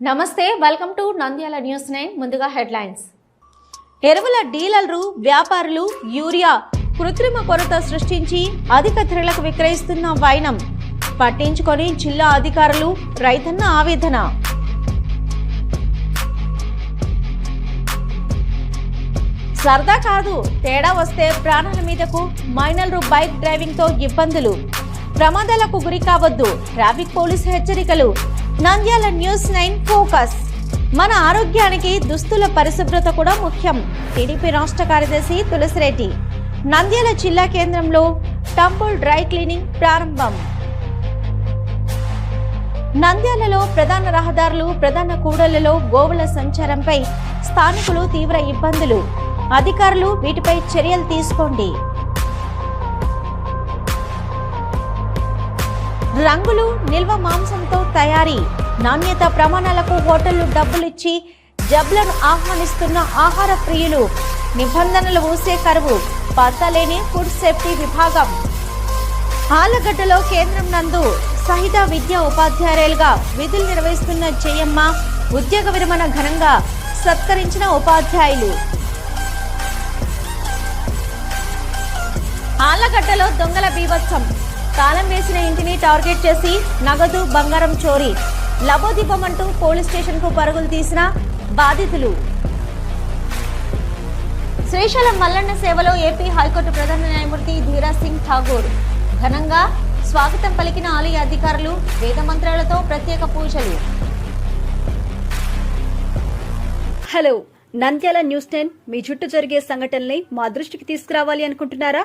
నమస్తే welcome to Nandyal news nine ముందుగా headlines ఎరువుల డీలర్లు వ్యాపారులు యూరియా కృత్రిమ కొరత సృష్టించి అధిక ధరలకు విక్రయిస్తున్న వైనం. పట్టించుకొని జిల్లా అధికారులు రైతన్న ఆవేదన. సరదా కాదు తేడా వస్తే ప్రాణాల మీదకు మైనర్లు బైక్ డ్రైవింగ్తో ఇబ్బందులు. ప్రమాదాలకు గురి కావద్దు ట్రాఫిక్ పోలీస్ హెచ్చరికలు. Nandyal news nine focus. మన ఆరోగ్యానికి దుస్తుల పరిశుభ్రత కూడా ముఖ్యం. టీడీపీ రాష్ట్ర కార్యదర్శి తులసిరెడ్డి. నంద్యాల జిల్లా కేంద్రంలో టంపుల్ డ్రై క్లీనింగ్ ప్రారంభం. నంద్యాలలో ప్రధాన రహదారులు ప్రధాన కూడళ్ళలో గోవుల సంచారంపై స్థానికులు తీవ్ర ఇబ్బందులు. అధికారులు వీటిపై చర్యలు తీసుకోండి. రంగులు నిల్వ మాంసంతో తయారీ నాణ్యత ప్రమాణాలకు హోటళ్ళు డబ్బులిచ్చి జబ్లను ఆహ్వానిస్తున్న ఆహార ప్రియులు నిబంధనలు ఊసే కరువు పత్తలేని ఫుడ్ సేఫ్టీ విభాగం. ఆలగడ్డలో కేంద్రం నందు సహిత విద్యా ఉపాధ్యాయులుగా విధులు నిర్వహిస్తున్న జయమ్మ ఉద్యోగ విరమణ ఘనంగా సత్కరించిన ఉపాధ్యాయులు. ఆలగడ్డలో దొంగల బీభత్సం. తాళం వేసిన ఇంటిని టార్గెట్ చేసి నగదు బంగారం చోరీ. లబోదీపమంటూ పోలీస్ స్టేషన్కు పరుగులు తీసిన బాధితులు. శ్రీశైలం మల్లన్న సేవలో ఏపీ హైకోర్టు ప్రధాన న్యాయమూర్తి ధీరా సింగ్ ఠాగూర్. ఘనంగా స్వాగతం పలికిన ఆలయ అధికారులు వేద మంత్రాలతో ప్రత్యేక పూజలు. హలో నంద్యాల న్యూస్ టెన్ మీ చుట్టూ జరిగే సంఘటనల్ని మా దృష్టికి తీసుకురావాలి అనుకుంటున్నారా?